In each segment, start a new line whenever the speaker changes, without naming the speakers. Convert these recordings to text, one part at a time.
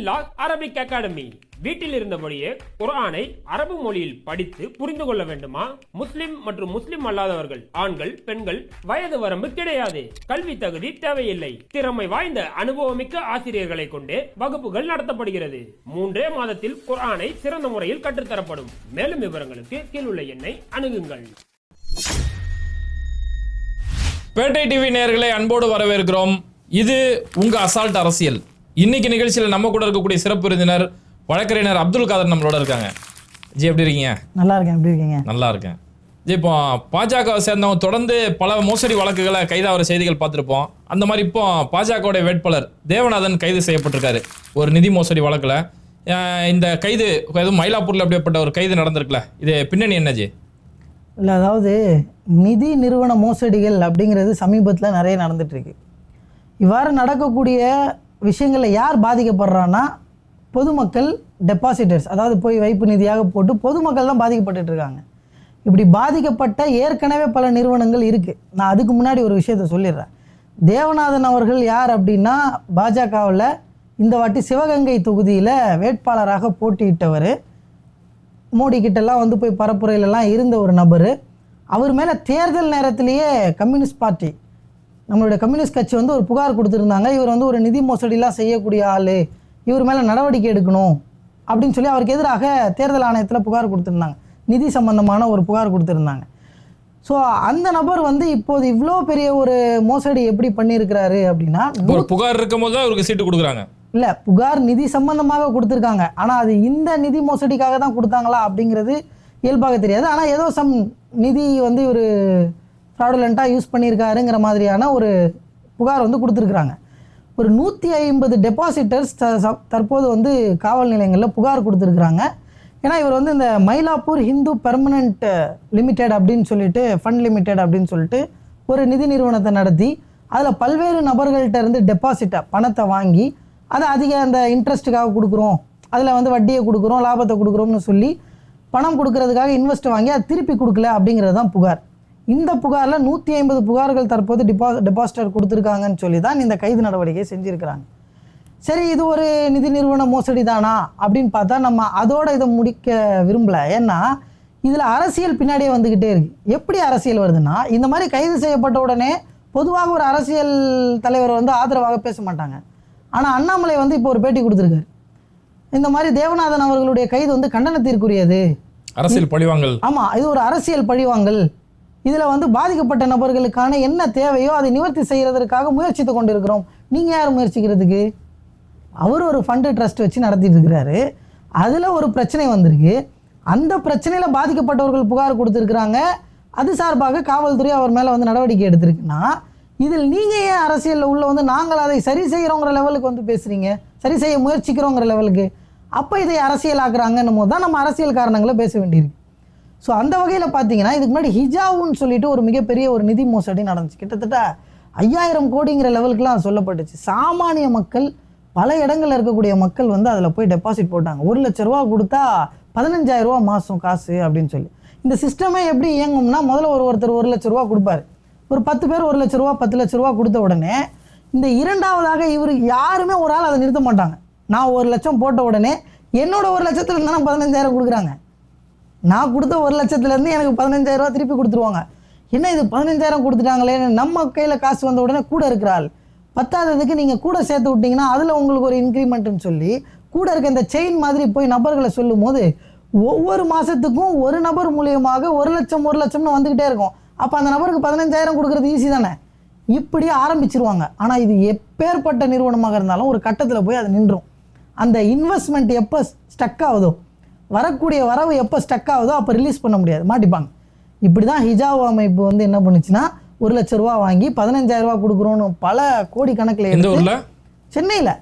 அல்மில்லா Arabic academy வீட்டில் இருந்தபடியே குரானை அரபு மொழியில் படித்து புரிந்து கொள்ள வேண்டுமா? முஸ்லிம் மற்றும் முஸ்லிம் அல்லாதவர்கள் ஆண்கள் பெண்கள் வயது வரம்பு கிடையாது. கல்வி தகுதி தேவையில்லை. திறமை வாய்ந்த அனுபவமிக்க ஆசிரியர்களை கொண்டே வகுப்புகள் நடத்தப்படுகிறது. மூன்றே மாதத்தில் குரானை சிறந்த முறையில் கற்றுத்தரப்படும். மேலும் விவரங்களுக்கு கீழுள்ள எண்ணை அணுகுங்கள்.
பேட்டை டிவி நேர்களை அன்போடு வரவேற்கிறோம். இது உங்க அசால்ட் அரசியல். இன்னைக்கு நிகழ்ச்சியில் நம்ம கூட இருக்கக்கூடிய சிறப்பு விருந்தினர் வழக்கறிஞர் அப்துல் காதர் நம்மளோட இருக்காங்க. ஜி எப்படி இருக்கீங்க?
நல்லா இருக்கேன். எப்படி இருக்கீங்க?
நல்லா இருக்கேன். ஜி இப்போ பாஜகவை சேர்ந்தவங்க தொடர்ந்து பல மோசடி வழக்குகளை கைதாகிற செய்திகள் பார்த்துருப்போம். அந்த மாதிரி இப்போ பாஜகவுடைய வேட்பாளர் தேவநாதன் கைது செய்யப்பட்டிருக்காரு. ஒரு நிதி மோசடி வழக்கில். இந்த கைது எதுவும் மயிலாப்பூரில் அப்படிப்பட்ட ஒரு கைது நடந்திருக்குல்ல இது பின்னணி என்ன ஜி?
இல்லை அதாவது நிதி நிறுவன மோசடிகள் அப்படிங்கிறது சமீபத்தில் நிறைய நடந்துட்டு இருக்கு. இவ்வாறு நடக்கக்கூடிய விஷயங்களில் யார் பாதிக்கப்படுறான்னா பொதுமக்கள் டெபாசிட்டர்ஸ் அதாவது போய் வைப்பு நிதியாக போட்டு பொதுமக்கள் தான் பாதிக்கப்பட்டுட்டு இருக்காங்க. இப்படி பாதிக்கப்பட்ட ஏற்கனவே பல நிறுவனங்கள் இருக்குது நான் அதுக்கு முன்னாடி ஒரு விஷயத்த சொல்லிடுறேன். தேவநாதன் அவர்கள் யார் அப்படின்னா பாஜகவில் இந்த வாட்டி சிவகங்கை தொகுதியில் வேட்பாளராக போட்டியிட்டவர். மோடி கிட்டலாம் வந்து போய் பரப்புரையிலலாம் இருந்த ஒரு நபர். அவர் மேலே தேர்தல் நேரத்திலேயே கம்யூனிஸ்ட் பார்ட்டி நம்மளுடைய கம்யூனிஸ்ட் கட்சி வந்து ஒரு புகார் கொடுத்துருந்தாங்க. இவர் வந்து ஒரு நிதி மோசடிலாம் செய்யக்கூடிய ஆள். இவர் மேலே நடவடிக்கை எடுக்கணும் அப்படின்னு சொல்லி அவருக்கு எதிராக தேர்தல் ஆணையத்தில் புகார் கொடுத்துருந்தாங்க. நிதி சம்பந்தமான ஒரு புகார் கொடுத்துருந்தாங்க. ஸோ அந்த நபர் வந்து இப்போது இவ்வளோ பெரிய ஒரு மோசடி எப்படி பண்ணியிருக்கிறாரு அப்படின்னா
ஒரு புகார் இருக்கும் போது தான் இவருக்கு சீட்டு கொடுக்குறாங்க.
இல்லை புகார் நிதி சம்பந்தமாக கொடுத்துருக்காங்க. ஆனால் அது இந்த நிதி மோசடிக்காக தான் கொடுத்தாங்களா அப்படிங்கிறது இயல்பாக தெரியாது. ஆனால் ஏதோ சம் நிதி வந்து ஒரு ஃப்ராடுலண்ட்டாக யூஸ் பண்ணியிருக்காருங்கிற மாதிரியான ஒரு புகார் வந்து கொடுத்துருக்குறாங்க. ஒரு நூற்றி ஐம்பது டெபாசிட்டர்ஸ் தற்போது வந்து காவல் நிலையங்களில் புகார் கொடுத்துருக்குறாங்க. ஏன்னா இவர் வந்து இந்த மயிலாப்பூர் ஹிந்து பெர்மனண்ட் லிமிடெட் அப்படின்னு சொல்லிட்டு ஃபண்ட் லிமிடெட் அப்படின்னு சொல்லிட்டு ஒரு நிதி நிறுவனத்தை நடத்தி அதில் பல்வேறு நபர்கள்ட்ட இருந்து டெபாசிட்டை பணத்தை வாங்கி அதை அதிக அந்த இன்ட்ரெஸ்ட்டுக்காக கொடுக்குறோம் அதில் வந்து வட்டியை கொடுக்குறோம் லாபத்தை கொடுக்குறோம்னு சொல்லி பணம் கொடுக்கறதுக்காக இன்வெஸ்ட் வாங்கி அதை திருப்பி கொடுக்கல அப்படிங்கிறது தான் புகார். இந்த புகாரில் நூற்றி ஐம்பது புகார்கள் தற்போது டிபா டெபாசிட்டர் கொடுத்துருக்காங்கன்னு சொல்லி தான் இந்த கைது நடவடிக்கை செஞ்சுருக்கிறாங்க. சரி இது ஒரு நிதி நிறுவன மோசடி தானா அப்படின்னு பார்த்தா நம்ம அதோட இதை முடிக்க விரும்பல. ஏன்னா இதில் அரசியல் பின்னாடியே வந்துக்கிட்டே இருக்கு. எப்படி அரசியல் வருதுன்னா இந்த மாதிரி கைது செய்யப்பட்ட உடனே பொதுவாக ஒரு அரசியல் தலைவர் வந்து ஆதரவாக பேச மாட்டாங்க. ஆனால் அண்ணாமலை வந்து இப்போ ஒரு பேட்டி கொடுத்துருக்காரு. இந்த மாதிரி தேவநாதன் அவர்களுடைய கைது வந்து கண்டனத்திற்குரியது.
அரசியல் பழிவாங்கல்.
ஆமாம் இது ஒரு அரசியல் பழிவாங்கல். இதில் வந்து பாதிக்கப்பட்ட நபர்களுக்கான என்ன தேவையோ அதை நிவர்த்தி செய்கிறதற்காக முயற்சித்து கொண்டிருக்கிறோம். நீங்கள் யார் முயற்சிக்கிறதுக்கு? அவர் ஒரு ஃபண்டு ட்ரஸ்ட் வச்சு நடத்திட்டு இருக்கிறாரு. அதில் ஒரு பிரச்சனை வந்திருக்கு. அந்த பிரச்சனையில் பாதிக்கப்பட்டவர்கள் புகார் கொடுத்துருக்குறாங்க. அது சார்பாக காவல்துறை அவர் மேலே வந்து நடவடிக்கை எடுத்திருக்குன்னா இதில் நீங்கள் ஏன் அரசியலில் உள்ள வந்து நாங்கள் அதை சரி செய்கிறோங்கிற லெவலுக்கு வந்து பேசுகிறீங்க சரி செய்ய முயற்சிக்கிறோங்கிற லெவலுக்கு அப்போ இதை அரசியலாக்குறாங்கன்னும் போது தான் நம்ம அரசியல் காரணங்களை பேச வேண்டியிருக்கு. ஸோ அந்த வகையில் பார்த்தீங்கன்னா இதுக்கு முன்னாடி ஹிஜாவுன்னு சொல்லிட்டு ஒரு மிகப்பெரிய ஒரு நிதி மோசடி நடந்துச்சு. கிட்டத்தட்ட ஐயாயிரம் கோடிங்கிற லெவலுக்குலாம் சொல்லப்பட்டுச்சு. சாமானிய மக்கள் பல இடங்களில் இருக்கக்கூடிய மக்கள் வந்து அதில் போய் டெபாசிட் போட்டாங்க. ஒரு லட்ச ரூபா கொடுத்தா பதினஞ்சாயிரம் ரூபா மாதம் காசு அப்படின்னு சொல்லி. இந்த சிஸ்டமே எப்படி இயங்கும்னா முதல்ல ஒரு ஒருத்தர் ஒரு லட்ச ரூபா கொடுப்பாரு. ஒரு பத்து பேர் ஒரு லட்ச ரூபா பத்து லட்ச ரூபா கொடுத்த உடனே இந்த இரண்டாவதாக இவர் யாருமே ஒரு ஆள் அதை நிறுத்த மாட்டாங்க. நான் ஒரு லட்சம் போட்ட உடனே என்னோட ஒரு லட்சத்துல இருந்தால் பதினஞ்சாயிரம் கொடுக்குறாங்க. நான் கொடுத்த ஒரு லட்சத்துலேருந்து எனக்கு பதினஞ்சாயிரரூவா திருப்பி கொடுத்துருவாங்க. என்ன இது பதினஞ்சாயிரம் கொடுத்துட்டாங்களேன்னு நம்ம கையில் காசு வந்த உடனே கூட இருக்கிற ஆள் பத்தாததுக்கு நீங்கள் கூட சேர்த்து விட்டீங்கன்னா அதில் உங்களுக்கு ஒரு இன்க்ரிமெண்ட்னு சொல்லி கூட இருக்க இந்த செயின் மாதிரி போய் நபர்களை சொல்லும் போது ஒவ்வொரு மாதத்துக்கும் ஒரு நபர் மூலியமாக ஒரு லட்சம் ஒரு லட்சம்னு வந்துக்கிட்டே இருக்கும். அப்போ அந்த நபருக்கு பதினஞ்சாயிரம் கொடுக்குறது ஈஸி தானே? இப்படி ஆரம்பிச்சிருவாங்க. ஆனால் இது எப்பேற்பட்ட நிறுவனமாக இருந்தாலும் ஒரு கட்டத்தில் போய் அது நின்றும். அந்த இன்வெஸ்ட்மெண்ட் எப்போ ஸ்டக் ஆகுதோ? வரக்கூடிய வரவு எப்போ ஸ்டக் ஆகுதோ அப்போ ரிலீஸ் பண்ண முடியாது. மாட்டிப்பாங்க. இப்படி தான் ஹிஜாப் அமைப்பு வந்து என்ன பண்ணுச்சுன்னா ஒரு லட்ச ரூபா வாங்கி பதினஞ்சாயிரம் ரூபா கொடுக்குறோன்னு பல கோடி கணக்கில் எடுத்து சென்னையில்.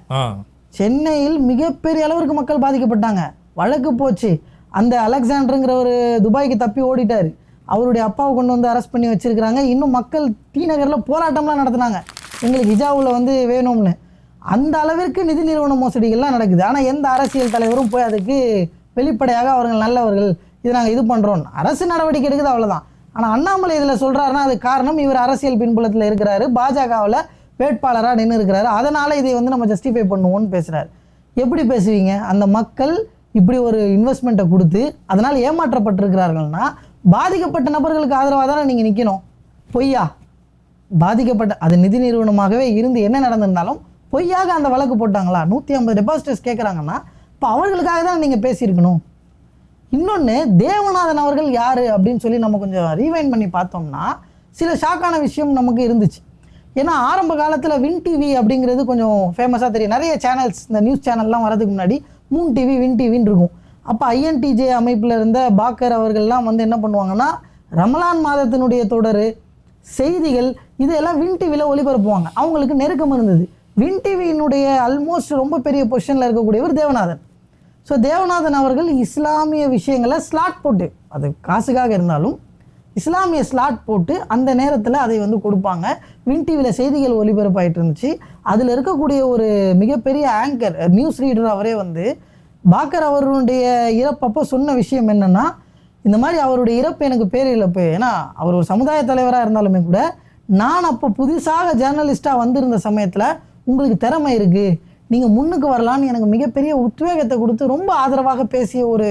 சென்னையில் மிகப்பெரிய அளவிற்கு மக்கள் பாதிக்கப்பட்டாங்க. வழக்கு போச்சு. அந்த அலெக்சாண்டருங்கிற ஒரு துபாய்க்கு தப்பி ஓடிட்டாரு. அவருடைய அப்பாவை கொண்டு வந்து அரெஸ்ட் பண்ணி வச்சிருக்கிறாங்க. இன்னும் மக்கள் டி நகரில் போராட்டம்லாம் நடத்துனாங்க. எங்களுக்கு ஹிஜாவில் வந்து வேணும்னு. அந்த அளவிற்கு நிதி நிறுவன மோசடிகள்லாம் நடக்குது. ஆனால் எந்த அரசியல் தலைவரும் போய் அதுக்கு வெளிப்படையாக அவர்கள் நல்லவர்கள். இது நாங்கள் இது பண்ணுறோம் அரசு நடவடிக்கை எடுக்குது அவ்வளோதான் ஆனால் அண்ணாமலை இதில் சொல்கிறாருன்னா அது காரணம் இவர் அரசியல் பின்புலத்தில் இருக்கிறாரு. பாஜகவில் வேட்பாளராக நின்று இருக்கிறாரு. அதனால் இதை வந்து நம்ம ஜஸ்டிஃபை பண்ணுவோம்னு பேசுகிறார் எப்படி பேசுவீங்க? அந்த மக்கள் இப்படி ஒரு இன்வெஸ்ட்மெண்ட்டை கொடுத்து அதனால் ஏமாற்றப்பட்டிருக்கிறார்கள்னா பாதிக்கப்பட்ட நபர்களுக்கு ஆதரவாக தானே நீங்கள் நிற்கணும் பொய்யா? பாதிக்கப்பட்ட அது நிதி நிறுவனமாகவே இருந்து என்ன நடந்திருந்தாலும் பொய்யாக அந்த வழக்கு போட்டாங்களா? நூற்றி ஐம்பது டெபாசிட்டர்ஸ் கேட்குறாங்கன்னா இப்போ அவர்களுக்காக தான் நீங்கள் பேசியிருக்கணும். இன்னொன்று தேவநாதன் அவர்கள் யார் அப்படின்னு சொல்லி நம்ம கொஞ்சம் ரீவைண்ட் பண்ணி பார்த்தோம்னா சில ஷாக்கான விஷயம் நமக்கு இருந்துச்சு. ஏன்னா ஆரம்ப காலத்தில் வின் டிவி அப்படிங்கிறது கொஞ்சம் ஃபேமஸாக தெரியும். நிறைய சேனல்ஸ் இந்த நியூஸ் சேனல்லாம் வரதுக்கு முன்னாடி மூன் டிவி வின் டிவின்னு இருக்கும். அப்போ ஐஎன்டிஜே அமைப்பில் இருந்த பாக்கர் அவர்கள்லாம் வந்து என்ன பண்ணுவாங்கன்னா ரமலான் மாதத்தினுடைய தொடர் செய்திகள் இதெல்லாம் வின் டிவியில் ஒளிபரப்புவாங்க. அவங்களுக்கு நெருக்கம் இருந்தது. வின் டிவியினுடைய ஆல்மோஸ்ட் ரொம்ப பெரிய பொசிஷனில் இருக்கக்கூடியவர் தேவநாதன். ஸோ தேவநாதன் அவர்கள் இஸ்லாமிய விஷயங்களை ஸ்லாட் போட்டு அது காசுக்காக இருந்தாலும் இஸ்லாமிய ஸ்லாட் போட்டு அந்த நேரத்தில் அதை வந்து கொடுப்பாங்க. வின் டிவியில் செய்திகள் ஒளிபரப்பாயிட்டு இருந்துச்சு. அதில் இருக்கக்கூடிய ஒரு மிகப்பெரிய ஆங்கர் நியூஸ் ரீடர் அவரே வந்து பாக்கர் அவருடைய இறப்பப்போ சொன்ன விஷயம் என்னென்னா இந்த மாதிரி அவருடைய இறப்பு எனக்கு பேரிழப்பு ஏன்னா அவர் ஒரு சமுதாய தலைவராக இருந்தாலுமே கூட நான் அப்போ புதுசாக ஜேர்னலிஸ்ட்டாக வந்திருந்த சமயத்தில் உங்களுக்கு திறமை இருக்குது நீங்கள் முன்னுக்கு வரலான்னு எனக்கு மிகப்பெரிய உத்வேகத்தை கொடுத்து ரொம்ப ஆதரவாக பேசிய ஒரு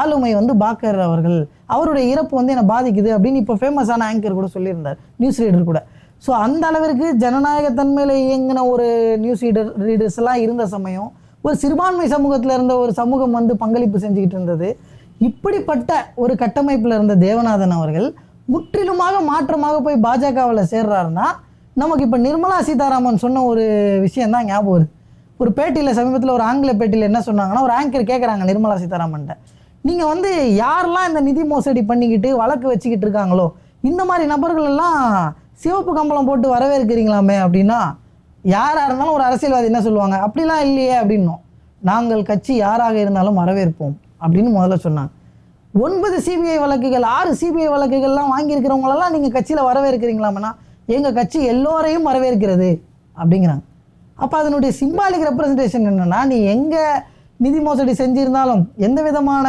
ஆளுமை வந்து பாக்கர் அவர்கள். அவருடைய இறப்பு வந்து என்னை பாதிக்குது அப்படின்னு இப்போ ஃபேமஸான ஆங்கர் கூட சொல்லியிருந்தார் நியூஸ் ரீடர் கூட. ஸோ அந்த அளவிற்கு ஜனநாயகத்தன்மையில் இயங்கின ஒரு நியூஸ் ரீடர் ரீடர்ஸ் எல்லாம் இருந்த சமயம் ஒரு சிறுபான்மை சமூகத்தில் இருந்த ஒரு சமூகம் வந்து பங்களிப்பு செஞ்சுக்கிட்டு இருந்தது. இப்படிப்பட்ட ஒரு கட்டமைப்பில் இருந்த தேவநாதன் அவர்கள் முற்றிலுமாக மாற்றமாக போய் பாஜகவில் சேர்றாருன்னா நமக்கு இப்போ நிர்மலா சீதாராமன் சொன்ன ஒரு விஷயம் தான் ஞாபகம் வருது. ஒரு பேட்டியில் சமீபத்தில் ஒரு ஆங்கில பேட்டியில் என்ன சொன்னாங்கன்னா ஒரு ஆங்கர் கேட்குறாங்க நிர்மலா சீதாராமன்ட்ட. நீங்கள் வந்து யாரெல்லாம் இந்த நிதி மோசடி பண்ணிக்கிட்டு வழக்கு வச்சுக்கிட்டு இருக்காங்களோ இந்த மாதிரி நபர்கள் எல்லாம் சிவப்பு கம்பளம் போட்டு வரவேற்கிறீங்களாமே அப்படின்னா யாராக இருந்தாலும் ஒரு அரசியல்வாதி என்ன சொல்லுவாங்க? அப்படிலாம் இல்லையே அப்படின்னும். நாங்கள் கட்சி யாராக இருந்தாலும் வரவேற்போம் அப்படின்னு முதல்ல சொன்னாங்க. ஒன்பது சிபிஐ வழக்குகள் ஆறு சிபிஐ வழக்குகள்லாம் வாங்கியிருக்கிறவங்களெல்லாம் நீங்கள் கட்சியில் வரவேற்கிறீங்களாமனா எங்கள் கட்சி எல்லோரையும் வரவேற்கிறது அப்படிங்கிறாங்க. அப்போ அதனுடைய சிம்பாலிக் ரெப்ரசன்டேஷன் என்னென்னா நீ எங்கே நிதி மோசடி செஞ்சிருந்தாலும் எந்த விதமான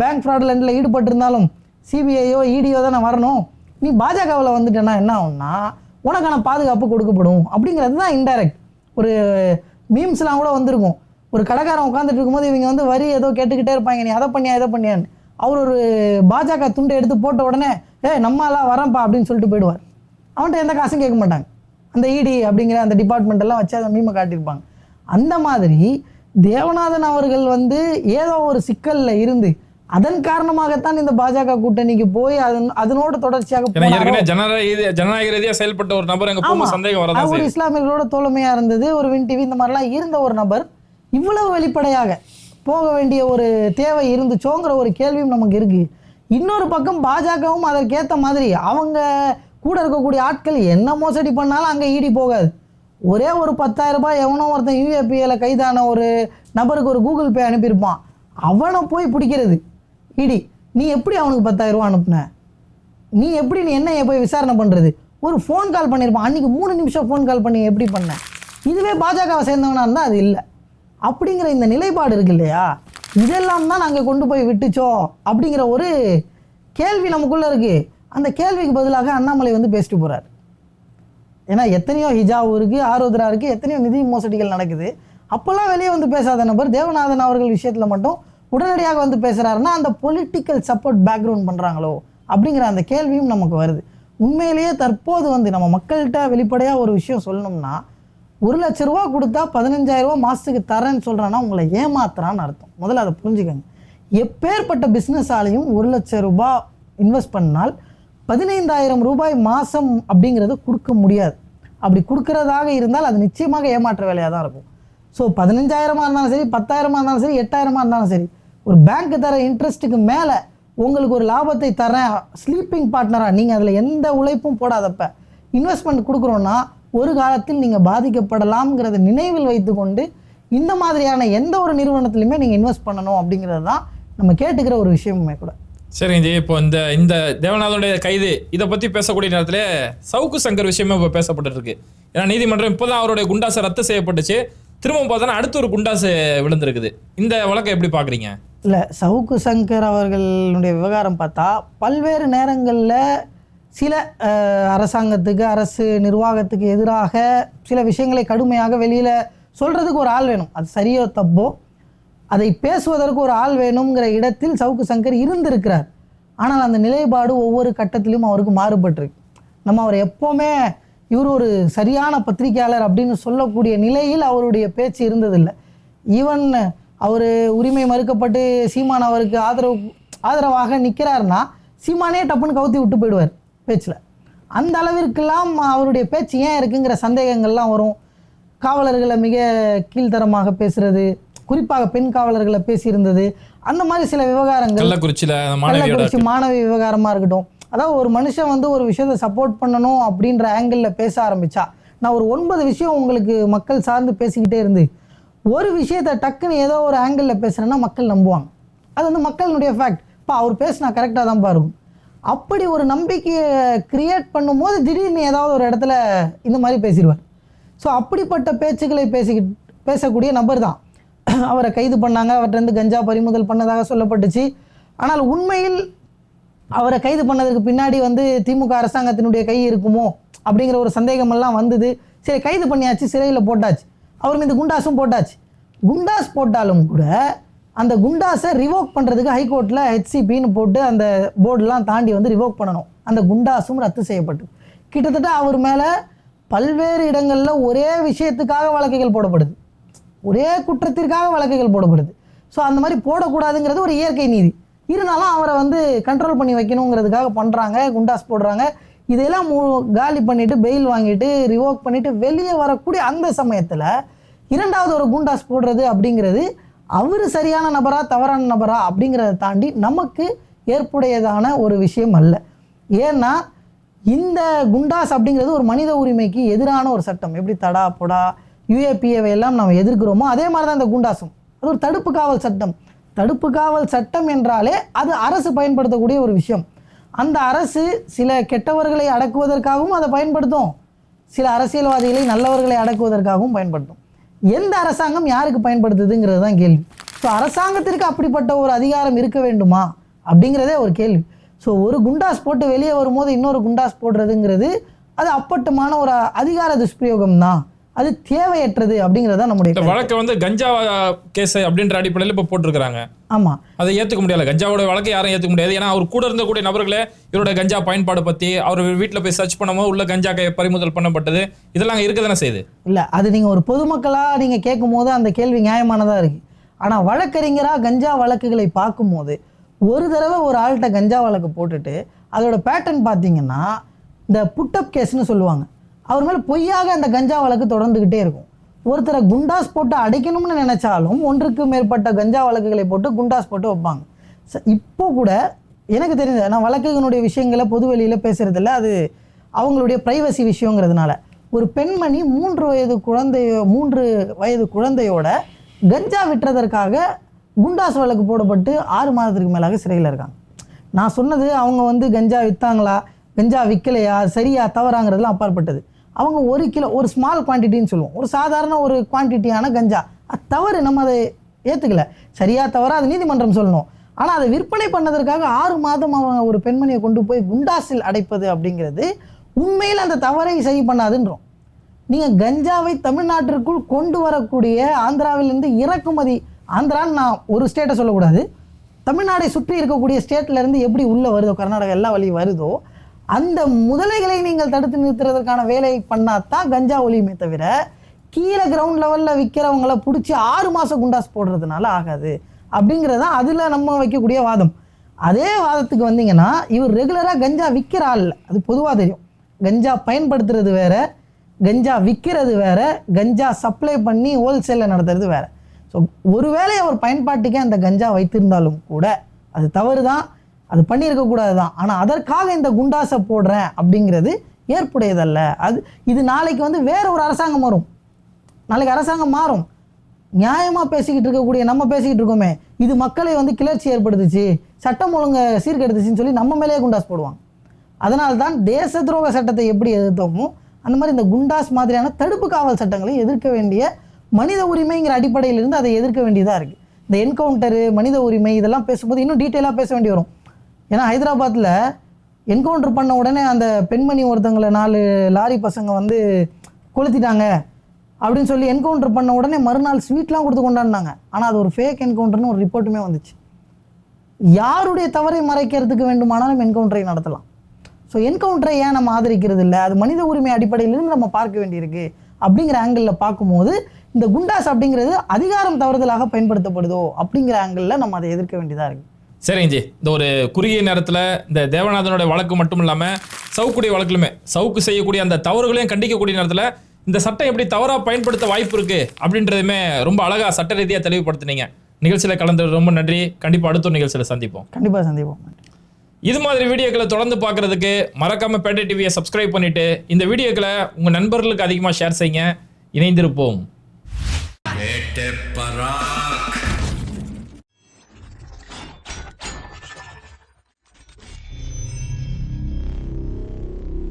பேங்க் ஃப்ராட்லண்டில் ஈடுபட்டிருந்தாலும் சிபிஐயோ இடியோ தானே வரணும். நீ பாஜகவில் வந்துட்டேன்னா என்ன ஆகும்னா உனக்கான பாதுகாப்பு கொடுக்கப்படும். அப்படிங்கிறது தான் இன்டைரக்ட் ஒரு மீம்ஸ்லாம் கூட வந்திருக்கும். ஒரு கடைக்காரன் உட்காந்துட்டு இருக்கும்போது இவங்க வந்து வரி ஏதோ கேட்டுக்கிட்டே இருப்பாங்க நீ அதை பண்ணியா இதை பண்ணியான்னு. அவர் ஒரு பாஜக துண்டை எடுத்து போட்ட உடனே ஏ நம்மளாம் வரேன்ப்பா அப்படின்னு சொல்லிட்டு போயிடுவார். அவன்கிட்ட எந்த காசும் கேட்க மாட்டாங்க. அந்த இடி அப்படிங்கிற அந்த டிபார்ட்மெண்ட் எல்லாம் வச்சு அதை மீமை காட்டியிருப்பாங்க. அந்த மாதிரி தேவநாதன் அவர்கள் வந்து ஏதோ ஒரு சிக்கல்ல இருந்து அதன் காரணமாகத்தான் இந்த பாஜக கூட்டணிக்கு போய் அதன் அதனோடு தொடர்ச்சியாக
ஜனநாயக ரீதியா செயல்பட்ட ஒரு நபர் அங்க. சந்தேகம் வரதான்
ஒரு இஸ்லாமியர்களோட தோழமையா இருந்தது ஒரு வின் டிவி இந்த மாதிரிலாம் இருந்த ஒரு நபர். இவ்வளவு வெளிப்படையாக போக வேண்டிய ஒரு தேவை இருந்துச்சோங்கிற ஒரு கேள்வியும் நமக்கு இருக்கு. இன்னொரு பக்கம் பாஜகவும் அதற்கேத்த மாதிரி அவங்க கூட இருக்கக்கூடிய ஆட்கள் என்ன மோசடி பண்ணாலும் அங்கே ஈடி போகாது. ஒரே ஒரு பத்தாயிரம் ரூபாய் எவனோ ஒருத்தன் யூஏபிஏல கைதான ஒரு நபருக்கு ஒரு கூகுள் பே அனுப்பியிருப்பான். அவனை போய் பிடிக்கிறது. இடி நீ எப்படி அவனுக்கு பத்தாயிரரூபா அனுப்புன? நீ எப்படி நீ என்ன போய் விசாரணை பண்ணுறது ஒரு ஃபோன் கால் பண்ணியிருப்பான். அன்றைக்கி மூணு நிமிஷம் ஃபோன் கால் பண்ணி எப்படி பண்ண? இதுவே பாஜகவை சேர்ந்தவனா இருந்தால் அது இல்லை. அப்படிங்கிற இந்த நிலைப்பாடு இருக்கு இல்லையா? இதெல்லாம் தான் நாங்கள் கொண்டு போய் விட்டுச்சோம் அப்படிங்கிற ஒரு கேள்வி நமக்குள்ளே இருக்குது அந்த கேள்விக்கு பதிலாக அண்ணாமலை வந்து பேசிட்டு போகிறார் ஏன்னா எத்தனையோ ஹிஜாவூருக்கு இருக்குது ஆரோத்ரா இருக்குது எத்தனையோ நிதி மோசடிகள் நடக்குது. அப்போல்லாம் வெளியே வந்து பேசாத நபர் தேவநாதன் அவர்கள் விஷயத்தில் மட்டும் உடனடியாக வந்து பேசுகிறாருன்னா அந்த பொலிட்டிக்கல் சப்போர்ட் பேக்ரவுண்ட் பண்ணுறாங்களோ அப்படிங்கிற அந்த கேள்வியும் நமக்கு வருது. உண்மையிலேயே தற்போது வந்து நம்ம மக்கள்கிட்ட வெளிப்படையாக ஒரு விஷயம் சொல்லணும்னா ஒரு லட்ச ரூபா கொடுத்தா பதினஞ்சாயிரரூபா மாதத்துக்கு தரேன்னு சொல்கிறான்னா உங்களை ஏமாத்துறான்னு அர்த்தம். முதல்ல அதை புரிஞ்சுக்கோங்க. எப்பேற்பட்ட பிஸ்னஸ் ஆலையும் ஒரு லட்ச ரூபா இன்வெஸ்ட் பண்ணால் பதினைந்தாயிரம் ரூபாய் மாதம் அப்படிங்கிறது கொடுக்க முடியாது. அப்படி கொடுக்கறதாக இருந்தால் அது நிச்சயமாக ஏமாற்ற வேலையாக தான் இருக்கும். ஸோ பதினஞ்சாயிரமாக இருந்தாலும் சரி பத்தாயிரமாக இருந்தாலும் சரி எட்டாயிரமாக இருந்தாலும் சரி ஒரு பேங்க் தர இன்ட்ரெஸ்ட்டுக்கு மேலே உங்களுக்கு ஒரு லாபத்தை தரேன் ஸ்லீப்பிங் பார்ட்னராக நீங்கள் அதில் எந்த உழைப்பும் போடாதப்ப இன்வெஸ்ட்மெண்ட் கொடுக்குறோன்னா ஒரு காலத்தில் நீங்கள் பாதிக்கப்படலாம்ங்கிறத நினைவில் வைத்துக்கொண்டு இந்த மாதிரியான எந்த ஒரு நிறுவனத்துலையுமே நீங்கள் இன்வெஸ்ட் பண்ணணும் அப்படிங்கிறது தான் நம்ம கேட்டுக்கிற ஒரு விஷயமுமே கூட.
சரிங்க ஜி இப்போ இந்த இந்த தேவநாதனுடைய கைது இதை பத்தி பேசக்கூடிய நேரத்தில் சவுக்கு சங்கர் விஷயமே இப்போ பேசப்பட்டு இருக்கு ஏன்னா நீதிமன்றம் இப்போதான் அவருடைய குண்டாசை ரத்து செய்யப்பட்டுச்சு. திரும்ப பார்த்தோன்னா அடுத்து ஒரு குண்டாசு விழுந்திருக்குது. இந்த வழக்கை எப்படி பார்க்குறீங்க?
இல்லை சவுக்கு சங்கர் அவர்களுடைய விவகாரம் பார்த்தா பல்வேறு நேரங்களில் சில அரசாங்கத்துக்கு அரசு நிர்வாகத்துக்கு எதிராக சில விஷயங்களை கடுமையாக வெளியில் சொல்கிறதுக்கு ஒரு ஆள் வேணும். அது சரியோ தப்போ அதை பேசுவதற்கு ஒரு ஆள் வேணுங்கிற இடத்தில் சவுக்கு சங்கர் இருந்திருக்கிறார். ஆனால் அந்த நிலைப்பாடு ஒவ்வொரு கட்டத்திலும் அவருக்கு மாறுபட்டிருக்கு. நம்ம அவர் எப்போவுமே இவர் ஒரு சரியான பத்திரிகையாளர் அப்படின்னு சொல்லக்கூடிய நிலையில் அவருடைய பேச்சு இருந்ததில்லை. ஈவன் அவர் உரிமை மறுக்கப்பட்டு சீமான் அவருக்கு ஆதரவு ஆதரவாக நிற்கிறாருன்னா சீமானே டப்புன்னு கவுத்தி விட்டு போயிடுவார் பேச்சில். அந்த அளவிற்கெல்லாம் அவருடைய பேச்சு ஏன் இருக்குங்கிற சந்தேகங்கள்லாம் வரும். காவலர்களை மிக கீழ்த்தரமாக பேசுறது குறிப்பாக பெண் காவலர்களை பேசியிருந்தது. அந்த மாதிரி சில விவகாரங்கள் கள்ளக்குறிச்சி மாணவி விவகாரமா இருக்கட்டும். அதாவது ஒரு மனுஷன் வந்து ஒரு விஷயத்தை சப்போர்ட் பண்ணணும் அப்படின்ற ஆங்கிளில் பேச ஆரம்பிச்சா நான் ஒரு ஒன்பது விஷயம் உங்களுக்கு மக்கள் சார்ந்து பேசிக்கிட்டே இருந்து ஒரு விஷயத்தை டக்குன்னு ஏதோ ஒரு ஆங்கிளில் பேசுகிறேன்னா மக்கள் நம்புவாங்க. அது வந்து மக்களினுடைய ஃபேக்ட் இப்போ அவர் பேசினா கரெக்டாக தான் பாருங்க அப்படி ஒரு நம்பிக்கையை கிரியேட் பண்ணும்போது திடீர்னு ஏதாவது ஒரு இடத்துல இந்த மாதிரி பேசிடுவார். ஸோ அப்படிப்பட்ட பேச்சுக்களை பேசிக்கிட்டு பேசக்கூடிய நபர் தான் அவரை கைது பண்ணாங்க அவர்கிட்ட கஞ்சா பறிமுதல் பண்ணதாக சொல்லப்பட்டுச்சு. ஆனால் உண்மையில் அவரை கைது பண்ணதுக்கு பின்னாடி வந்து திமுக அரசாங்கத்தினுடைய கை இருக்குமோ அப்படிங்கிற ஒரு சந்தேகமெல்லாம் வந்தது. சரி கைது பண்ணியாச்சு சிறையில் போட்டாச்சு. அவர் மீது குண்டாஸும் போட்டாச்சு. குண்டாஸ் போட்டாலும் கூட அந்த குண்டாஸை ரிவோக் பண்ணுறதுக்கு ஹைகோர்ட்டில் ஹெச்சிபின்னு போட்டு அந்த போர்டெலாம் தாண்டி வந்து ரிவோக் பண்ணணும். அந்த குண்டாஸும் ரத்து செய்யப்பட்டு. கிட்டத்தட்ட அவர் மேலே பல்வேறு இடங்களில் ஒரே விஷயத்துக்காக வழக்குகள் போடப்படுது. ஒரே குற்றத்திற்காக வழக்குகள் போடப்படுது. ஸோ அந்த மாதிரி போடக்கூடாதுங்கிறது ஒரு இயற்கை நீதி. இருந்தாலும் அவரை வந்து கண்ட்ரோல் பண்ணி வைக்கணுங்கிறதுக்காக பண்ணுறாங்க குண்டாஸ் போடுறாங்க. இதையெல்லாம் மு- காலி பண்ணிவிட்டு பெயில் வாங்கிட்டு ரிவோக் பண்ணிவிட்டு வெளியே வரக்கூடிய அந்த சமயத்தில் இரண்டாவது ஒரு குண்டாஸ் போடுறது அப்படிங்கிறது அவர் சரியான நபரா தவறான நபரா அப்படிங்கிறத தாண்டி நமக்கு ஏற்புடையதான ஒரு விஷயம் அல்ல. ஏன்னா இந்த குண்டாஸ் அப்படிங்கிறது ஒரு மனித உரிமைக்கு எதிரான ஒரு சட்டம். எப்படி தடா பொடா யுஏபிஏவை எல்லாம் நாம் எதிர்க்கிறோமோ அதே மாதிரி தான் இந்த குண்டாசும். அது ஒரு தடுப்பு காவல் சட்டம். தடுப்பு காவல் சட்டம் என்றாலே அது அரசு பயன்படுத்தக்கூடிய ஒரு விஷயம். அந்த அரசு சில கெட்டவர்களை அடக்குவதற்காகவும் அதை பயன்படுத்தும். சில அரசியல்வாதிகளை நல்லவர்களை அடக்குவதற்காகவும் பயன்படுத்தும். எந்த அரசாங்கம் யாருக்கு பயன்படுத்துதுங்கிறது தான் கேள்வி. ஸோ அரசாங்கத்திற்கு அப்படிப்பட்ட ஒரு அதிகாரம் இருக்க வேண்டுமா? அப்படிங்கிறதே ஒரு கேள்வி. ஸோ ஒரு குண்டாஸ் போட்டு வெளியே வரும்போது இன்னொரு குண்டாஸ் போடுறதுங்கிறது அது அப்பட்டமான ஒரு அதிகார துஷ்பிரயோகம் தான் அது தேவையற்றது அப்படிங்கிறது நம்முடைய.
வழக்கை வந்து கஞ்சா கேஸ் அப்படின்ற அடிப்படையில் இப்போ போட்டிருக்கிறாங்க.
ஆமாம்
அதை ஏத்துக்க முடியல. கஞ்சாவோட வழக்கை யாரும் ஏத்துக்க முடியாது. ஏன்னா அவர் கூட இருந்தக்கூடிய நபர்களே இவரோட கஞ்சா பயன்பாடு பத்தி அவர் வீட்டில் போய் சர்ச் பண்ணும்போது உள்ள கஞ்சா கை- பறிமுதல் பண்ணப்பட்டது. இதெல்லாம் இருக்க தானே செய்யுது?
இல்லை அது நீங்கள் ஒரு பொதுமக்களாக நீங்கள் கேட்கும் போது அந்த கேள்வி நியாயமானதாக இருக்குது ஆனால் வழக்கறிஞராக கஞ்சா வழக்குகளை பார்க்கும்போது ஒரு தடவை ஒரு ஆள்கிட்ட கஞ்சா வழக்கு போட்டுட்டு அதோட பேட்டர்ன் பார்த்தீங்கன்னா இந்த புட்டப் கேஸ்னு சொல்லுவாங்க. அவர் மேலே பொய்யாக அந்த கஞ்சா வழக்கு தொடர்ந்துக்கிட்டே இருக்கும். ஒருத்தரை குண்டாஸ் போட்டு அடைக்கணும்னு நினைச்சாலும் ஒன்றுக்கு மேற்பட்ட கஞ்சா வழக்குகளை போட்டு குண்டாஸ் போட்டு வைப்பாங்க. இப்போ கூட எனக்கு தெரிஞ்சது நான் வழக்குகளுடைய விஷயங்களை பொது வெளியில் பேசுறதில்ல அது அவங்களுடைய ப்ரைவசி விஷயங்கிறதுனால. ஒரு பெண்மணி மூன்று வயது குழந்தையோ மூன்று வயது குழந்தையோட கஞ்சா விட்டுறதற்காக குண்டாஸ் வழக்கு போடப்பட்டு ஆறு மாதத்துக்கு மேலாக சிறையில் இருக்காங்க. நான் சொன்னது அவங்க வந்து கஞ்சா விற்றாங்களா கஞ்சா விற்கலையா சரியா தவறாங்கிறதுலாம் அப்பாற்பட்டது. அவங்க ஒரு கிலோ ஒரு ஸ்மால் குவான்டிட்டின்னு சொல்லுவோம். ஒரு சாதாரண ஒரு குவான்டிட்டியான கஞ்சா. அது தவறு நம்ம அதை ஏற்றுக்கல சரியாக தவறாக அது நீதிமன்றம் சொல்லணும். ஆனால் அதை விற்பனை பண்ணதற்காக ஆறு மாதம் அவங்க ஒரு பெண்மணியை கொண்டு போய் குண்டாசில் அடைப்பது அப்படிங்கிறது உண்மையில் அந்த தவறை சரி பண்ணாதுன்றோம். நீங்கள் கஞ்சாவை தமிழ்நாட்டிற்குள் கொண்டு வரக்கூடிய ஆந்திராவிலிருந்து இறக்குமதி ஆந்திரான்னு நான் ஒரு ஸ்டேட்டை சொல்லக்கூடாது. தமிழ்நாடை சுற்றி இருக்கக்கூடிய ஸ்டேட்லேருந்து எப்படி உள்ளே வருதோ கர்நாடகா எல்லா வழி வருதோ அந்த முதலைகளை நீங்கள் தடுத்து நிறுத்துறதுக்கான வேலையை பண்ணாதான் கஞ்சா ஒளியுமே தவிர கீழே கிரவுண்ட் லெவலில் விற்கிறவங்கள பிடிச்சி ஆறு மாதம் குண்டாஸ் போடுறதுனால ஆகாது. அப்படிங்கிறது தான் அதில் நம்ம வைக்கக்கூடிய வாதம். அதே வாதத்துக்கு வந்தீங்கன்னா இவர் ரெகுலராக கஞ்சா விற்கிற ஆள் அது பொதுவாக தெரியும். கஞ்சா பயன்படுத்துறது வேற கஞ்சா விற்கிறது வேற கஞ்சா சப்ளை பண்ணி ஹோல்சேலில் நடத்துறது வேற. ஸோ ஒருவேளை அவர் பயன்பாட்டுக்கே அந்த கஞ்சா வைத்திருந்தாலும் கூட அது தவறு தான் அது பண்ணியிருக்கக்கூடாது தான் ஆனால் அதற்காக இந்த குண்டாசை போடுறேன் அப்படிங்கிறது ஏற்புடையதல்ல. அது இது நாளைக்கு வந்து வேற ஒரு அரசாங்கம் வரும். நாளைக்கு அரசாங்கம் மாறும். நியாயமாக பேசிக்கிட்டு இருக்கக்கூடிய நம்ம பேசிக்கிட்டு இருக்கோமே. இது மக்களை வந்து கிளர்ச்சி ஏற்படுத்துச்சு. சட்டம் ஒழுங்கை சீர்கெடுத்துச்சுன்னு சொல்லி நம்ம மேலேயே குண்டாஸ் போடுவாங்க. அதனால்தான் தேச துரோக சட்டத்தை எப்படி எதிர்த்தோமோ அந்த மாதிரி இந்த குண்டாஸ் மாதிரியான தடுப்பு காவல் சட்டங்களை எதிர்க்க வேண்டிய மனித உரிமைங்கிற அடிப்படையிலிருந்து அதை எதிர்க்க வேண்டியதாக இருக்குது இந்த என்கவுண்டரு மனித உரிமை இதெல்லாம் பேசும்போது இன்னும் டீட்டெயிலாக பேச வேண்டி வரும். ஏன்னா ஹைதராபாத்தில் என்கவுண்டர் பண்ண உடனே அந்த பெண்மணி ஒருத்தங்களை நாலு லாரி பசங்க வந்து கொளுத்திட்டாங்க அப்படின்னு சொல்லி என்கவுண்டர் பண்ண உடனே மறுநாள் ஸ்வீட்லாம் கொடுத்து கொண்டாடினாங்க. ஆனால் அது ஒரு ஃபேக் என்கவுண்டர்னு ஒரு ரிப்போர்ட்டுமே வந்துச்சு. யாருடைய தவறை மறைக்கிறதுக்கு வேண்டுமானாலும் என்கவுண்டரை நடத்தலாம். ஸோ என்கவுண்டரை ஏன் நம்ம ஆதரிக்கிறது இல்லை? அது மனித உரிமை அடிப்படையிலிருந்து நம்ம பார்க்க வேண்டியிருக்கு அப்படிங்கிற ஆங்கிளில் பார்க்கும்போது இந்த குண்டாஸ் அப்படிங்கிறது அதிகாரம் தவறுதலாக பயன்படுத்தப்படுதோ அப்படிங்கிற ஆங்கிளில் நம்ம அதை எதிர்க்க வேண்டியதாக இருக்குது
சரிங்க ஜி. இந்த ஒரு குறுகிய நேரத்தில் இந்த தேவநாதனோட வழக்கு மட்டும் இல்லாமல் சவுக்குடைய வழக்கிலுமே சவுக்கு செய்யக்கூடிய அந்த தவறுகளையும் கண்டிக்கக்கூடிய நேரத்தில் இந்த சட்டம் எப்படி தவறாக பயன்படுத்த வாய்ப்பு இருக்கு அப்படின்றதுமே ரொம்ப அழகா சட்ட ரீதியாக தெளிவுபடுத்துனீங்க. நிகழ்ச்சியில் கலந்து ரொம்ப நன்றி. கண்டிப்பாக அடுத்த ஒரு நிகழ்ச்சியில் சந்திப்போம்.
கண்டிப்பாக சந்திப்போம்.
இது மாதிரி வீடியோக்களை தொடர்ந்து பார்க்கறதுக்கு மறக்காம பேட்டை டிவியை சப்ஸ்கிரைப் பண்ணிட்டு இந்த வீடியோக்களை உங்க நண்பர்களுக்கு அதிகமாக ஷேர் செய்யுங்க. இணைந்திருப்போம்.
பராக்.